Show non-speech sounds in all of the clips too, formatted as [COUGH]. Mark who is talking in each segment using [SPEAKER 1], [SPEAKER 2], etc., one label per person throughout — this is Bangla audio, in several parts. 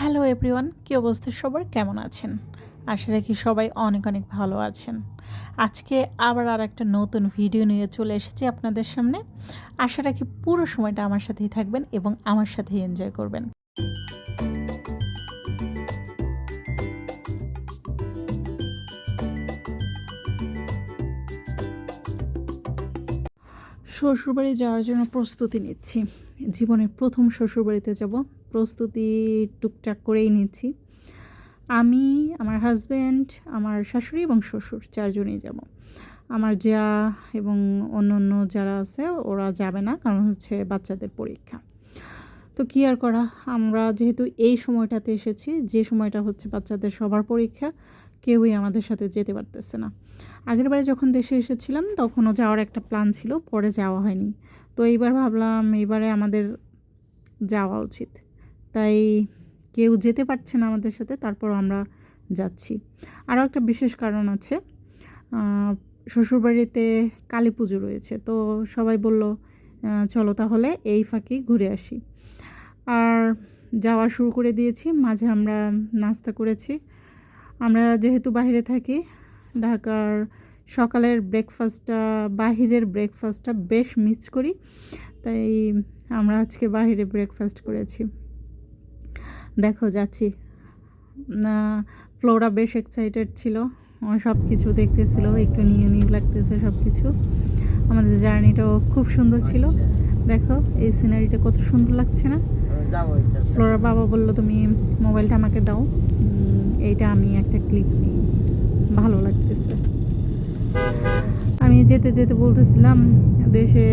[SPEAKER 1] হ্যালো এভরিওয়ান, কী অবস্থা সবার? কেমন আছেন? আশা রাখি সবাই অনেক অনেক ভালো আছেন। আজকে আবার আর একটা নতুন ভিডিও নিয়ে চলে এসেছি আপনাদের সামনে। আশা রাখি পুরো সময়টা আমার সাথেই থাকবেন এবং আমার সাথেই এনজয় করবেন। শ্বশুরবাড়ি যাওয়ার জন্য প্রস্তুতি নিচ্ছি। জীবনের প্রথম শ্বশুরবাড়িতে যাব। প্রস্তুতি টুকটাক করেই নিচ্ছি। আমি, আমার হাজব্যান্ড আমার শাশুড়ি এবং শ্বশুর চারজনেই যাব। আমার যা এবং অন্য অন্য যারা আছে, ওরা যাবে না, কারণ হচ্ছে বাচ্চাদের পরীক্ষা। তো কী আর করা? আমরা যেহেতু এই সময়টাতে এসেছি, যে সময়টা হচ্ছে বাচ্চাদের সবার পরীক্ষা, কেউই আমাদের সাথে যেতে পারতেছে না। আগের বারে যখন দেশে এসেছিলাম, তখনও যাওয়ার একটা প্ল্যান ছিল, পরে যাওয়া হয়নি। তো এইবার ভাবলাম, এইবারে আমাদের যাওয়া উচিত। তাই কেউ যেতে পারছে না আমাদের সাথে তারপর আমরা যাচ্ছি। আরও একটা বিশেষ কারণ আছে শ্বশুরবাড়িতে কালী পুজো রয়েছে, তো সবাই বলল চলো তাহলে এই ফাঁকি ঘুরে আসি। আর যাওয়া শুরু করে দিয়েছি, মাঝে আমরা নাস্তা করেছি। আমরা যেহেতু বাইরে থাকি, ঢাকার সকালের ব্রেকফাস্টটা বাহিরের ব্রেকফাস্টটা বেশ মিস করি, তাই আমরা আজকে বাহিরে ব্রেকফাস্ট করেছি। দেখো যাচ্ছি। না ফ্লোরা বেশ এক্সাইটেড ছিল। সব কিছু দেখতেছিল একটু নিউ নিউ লাগতেছে সব কিছু আমাদের জার্নিটাও খুব সুন্দর ছিল। দেখো এই সিনারিটা কত সুন্দর লাগছে না? ফ্লোরা বাবা বলল তুমি মোবাইলটা আমাকে দাও। এইটা আমি একটা ক্লিপ নিই। ভালো লাগতেছে। আমি যেতে যেতে বলতেছিলাম দেশে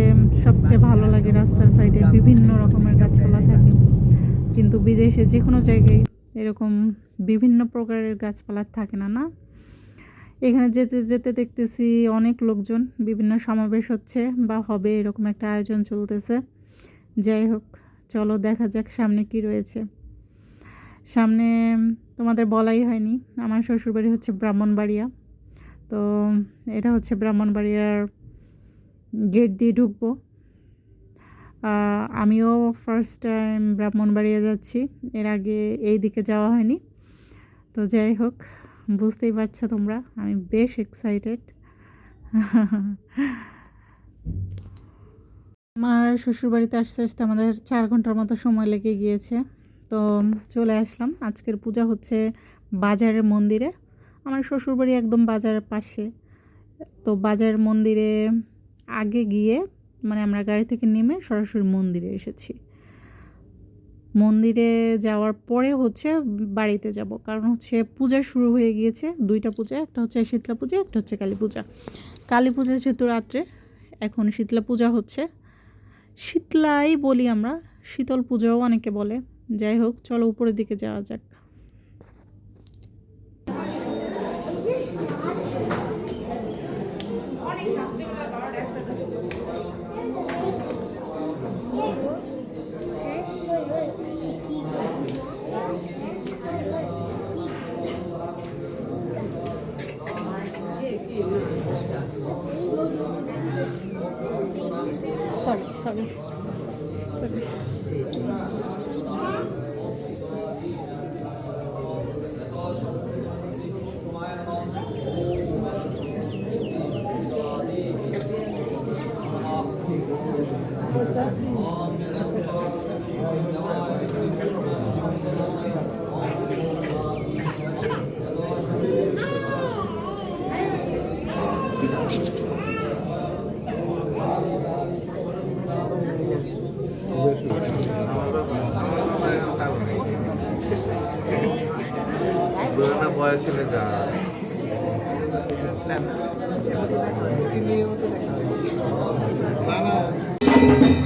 [SPEAKER 1] সবচেয়ে ভালো লাগে রাস্তার সাইডে বিভিন্ন রকমের থাকে কিন্তু বিদেশে যে কোনো জায়গায় এরকম বিভিন্ন প্রকারের গাছপালা থাকে না না? এখানে যেতে যেতে দেখতেছি অনেক লোকজন, বিভিন্ন সমাবেশ হচ্ছে বা হবে, এরকম একটা আয়োজন চলতেছে। যাই হোক, চলো দেখা যাক সামনে কি রয়েছে। সামনে তোমাদের বলাই হয়নি, আমার শ্বশুরবাড়ি হচ্ছে ব্রাহ্মণবাড়িয়া। তো এটা হচ্ছে ব্রাহ্মণবাড়িয়ার গেট দিয়ে ঢুকবো। আমিও ফার্স্ট টাইম ব্রাহ্মণবাড়িয়া যাচ্ছি। এর আগে এই দিকে যাওয়া হয়নি। তো যাই হোক, বুঝতেই পারছ তোমরা, আমি বেশ এক্সাইটেড আমার শ্বশুরবাড়িতে আসতে আসতে আমাদের চার ঘণ্টার মতো সময় লেগে গিয়েছে। তো চলে আসলাম। আজকের পূজা হচ্ছে বাজারের মন্দিরে। আমার শ্বশুরবাড়ি একদম বাজারের পাশে। তো বাজারের মন্দিরে আগে গিয়ে মানে আমরা গাড়ি থেকে নেমে সরাসরি মন্দিরে এসেছি। মন্দিরে যাওয়ার পরে হচ্ছে বাড়িতে যাব। কারণ হচ্ছে পূজা শুরু হয়ে গিয়েছে, দুইটা পূজা, একটা হচ্ছে শীতলা পূজা, একটা হচ্ছে কালী পূজা। কালী পূজা যেহেতু রাত্রে, এখন শীতলা পূজা হচ্ছে। শীতলাই বলি আমরা, শীতল পূজাও অনেকে বলে। যাই হোক, চলো উপরের দিকে যাওয়া যাক। Salut.
[SPEAKER 2] Salut. আসলে যা
[SPEAKER 1] Thank you.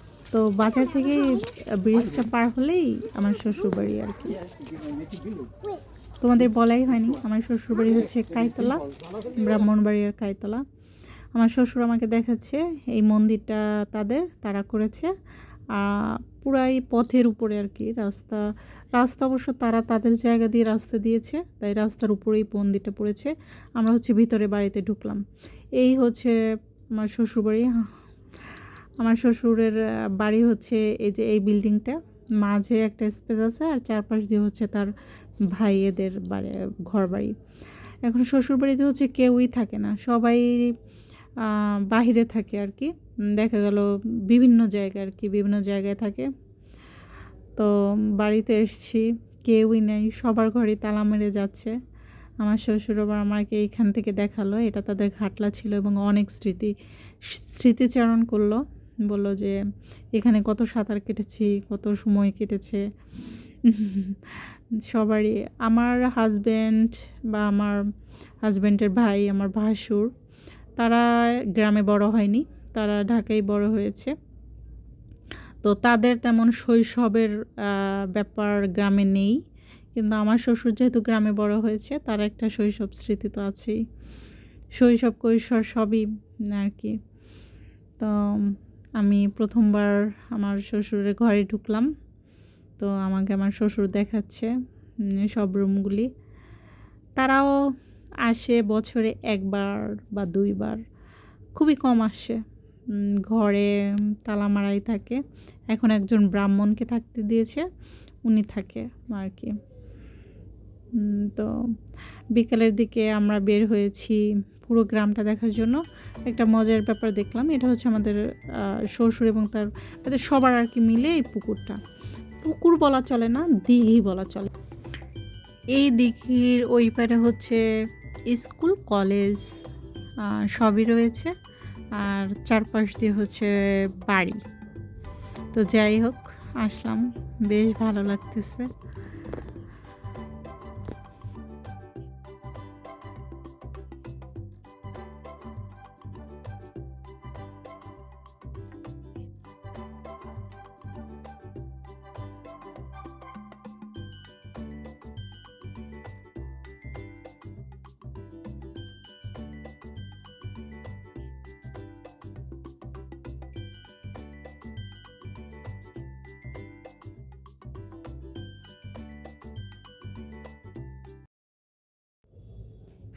[SPEAKER 1] তো বাজার থেকে ব্রিজটা পার হলেই আমার শ্বশুরবাড়ি আর কি। তোমাদের বলাই হয়নি, আমার শ্বশুরবাড়ি হচ্ছে কাইতলা, ব্রাহ্মণবাড়িয়ার কাইতলা। আমার শ্বশুর আমাকে দেখাচ্ছে, এই মন্দিরটা তাদের, তারা করেছে। পুরাই পথের উপরে আর কি, রাস্তা রাস্তা অবশ্য তারা তাদের জায়গা দিয়ে রাস্তা দিয়েছে, তাই রাস্তার উপরেই মন্দিরটা পড়েছে। আমরা হচ্ছে ভিতরে বাড়িতে ঢুকলাম। এই হচ্ছে আমার শ্বশুরবাড়ি আমার শ্বশুরের বাড়ি হচ্ছে এই যে এই বিল্ডিংটা। মাঝে একটা স্পেস আছে আর চারপাশ দিয়ে হচ্ছে তার ভাইয়েদের বাড়ি ঘর বাড়ি এখন শ্বশুরবাড়িতে হচ্ছে কেউই থাকে না। সবাই বাহিরে থাকে আর কি। দেখা গেল বিভিন্ন জায়গায় আর কি, বিভিন্ন জায়গায় থাকে। তো বাড়িতে এসছি, কেউই নেই, সবার ঘরে তালা মেরে যাচ্ছে। আমার শ্বশুর আবার আমাকে এইখান থেকে দেখাল। এটা তাদের ঘাটলা ছিল এবং অনেক স্মৃতি, স্মৃতিচারণ করল। বলল যে, এখানে কত সাঁতার কেটেছি, কত সময় কেটেছে। [LAUGHS] সবারই, আমার হাজব্যান্ড বা আমার হাজব্যান্ডের ভাই, আমার ভাসুর, তারা গ্রামে বড় হয়নি, তারা ঢাকায় বড় হয়েছে। তো তাদের তেমন শৈশবের ব্যাপার গ্রামে নেই। কিন্তু আমার শ্বশুর যেহেতু গ্রামে বড় হয়েছে, তার একটা শৈশব স্মৃতি তো আছেই। শৈশব কৈশোর সবই, আর কি। তো আমি প্রথমবার আমার শ্বশুরের ঘরে ঢুকলাম। তো আমাকে আমার শ্বশুর দেখাচ্ছে সব রুমগুলি। তারাও আসে বছরে একবার বা দুইবার। খুবই কম আসে। ঘরে তালা মারাই থাকে। এখন একজন ব্রাহ্মণকে থাকতে দিয়েছে, উনি থাকে আর কি। তো বিকালের দিকে আমরা বের হয়েছি পুরো গ্রামটা দেখার জন্য। একটা মজার ব্যাপার দেখলাম, এটা হচ্ছে আমাদের শ্বশুর এবং তার তাদের সবার আর কি মিলে এই পুকুরটা। পুকুর বলা চলে না, দিঘি বলা চলে। এই দিঘির ওই পারে হচ্ছে স্কুল, কলেজ সবই রয়েছে। আর চারপাশ দিয়ে হচ্ছে বাড়ি। তো যাই হোক, আসলাম, বেশ ভালো লাগতেছে।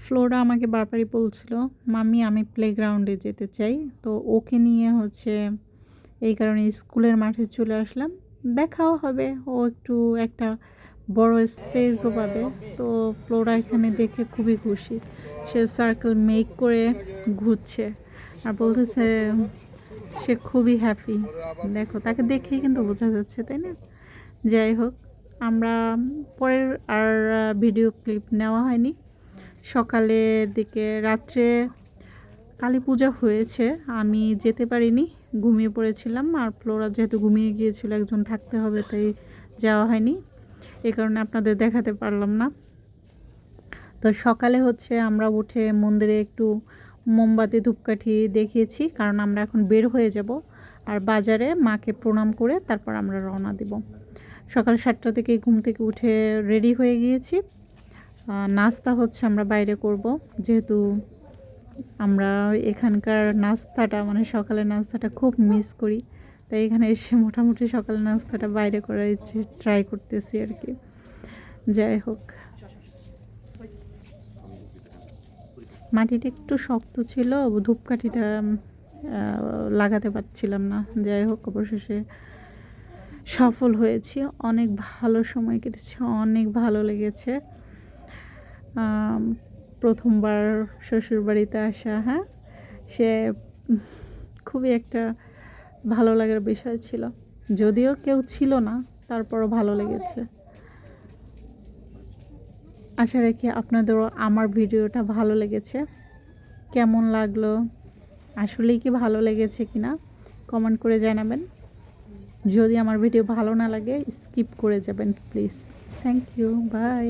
[SPEAKER 1] ফ্লোরা আমাকে বারবারই বলছিল মামি আমি প্লেগ্রাউন্ডে যেতে চাই। তো ওকে নিয়ে হচ্ছে এই কারণে স্কুলের মাঠে চলে আসলাম। দেখাও হবে, ও একটু একটা বড় স্পেসও পাবে। তো ফ্লোরা এখানে দেখে খুবই খুশি। সে সার্কেল মেক করে ঘুরছে আর বলতেছে সে খুবই হ্যাপি দেখো, তাকে দেখেই কিন্তু বোঝা যাচ্ছে, তাই না? যাই হোক, আমরা পরের আর ভিডিও ক্লিপ নেওয়া হয়নি। সকালের দিকে রাত্রে কালী পূজা হয়েছে, আমি যেতে পারিনি, ঘুমিয়ে পড়েছিলাম, আর ফ্লোরা যেহেতু ঘুমিয়ে গিয়েছিল, একজন থাকতে হবে, তাই যাওয়া হয়নি এই কারণে আপনাদের দেখাতে পারলাম না। তো সকালে হচ্ছে আমরা উঠে মন্দিরে একটু মোমবাতি, ধূপকাঠি দেখিয়েছি, কারণ আমরা এখন বের হয়ে যাব, আর বাজারে মাকে প্রণাম করে তারপর আমরা রওনা দিব। সকাল সাতটা থেকে ঘুম থেকে উঠে রেডি হয়ে গিয়েছি। নাস্তা হচ্ছে আমরা বাইরে করব। যেহেতু আমরা এখানকার নাস্তাটা মানে সকালের নাস্তাটা খুব মিস করি। তাই এখানে এসে মোটামুটি সকালের নাস্তাটা বাইরে করার ইচ্ছে ট্রাই করতেছি আর কি। যাই হোক। মাটিটা একটু শক্ত ছিল, ধূপকাঠিটা লাগাতে পারছিলাম না। যাই হোক, অবশেষে সফল হয়েছি। অনেক ভালো সময় কেটেছে, অনেক ভালো লেগেছে। প্রথমবার শ্বশুরবাড়িতে আসা হ্যাঁ? সে খুবই একটা ভালো লাগার বিষয় ছিল। যদিও কেউ ছিল না, তারপরও ভালো লেগেছে। আশা রাখি আপনাদেরও আমার ভিডিওটা ভালো লেগেছে। কেমন লাগল? আসলেই কি ভালো লেগেছে কি না? কমেন্ট করে জানাবেন। যদি আমার ভিডিও ভালো না লাগে, স্কিপ করে যাবেন, প্লিজ। Thank you, by.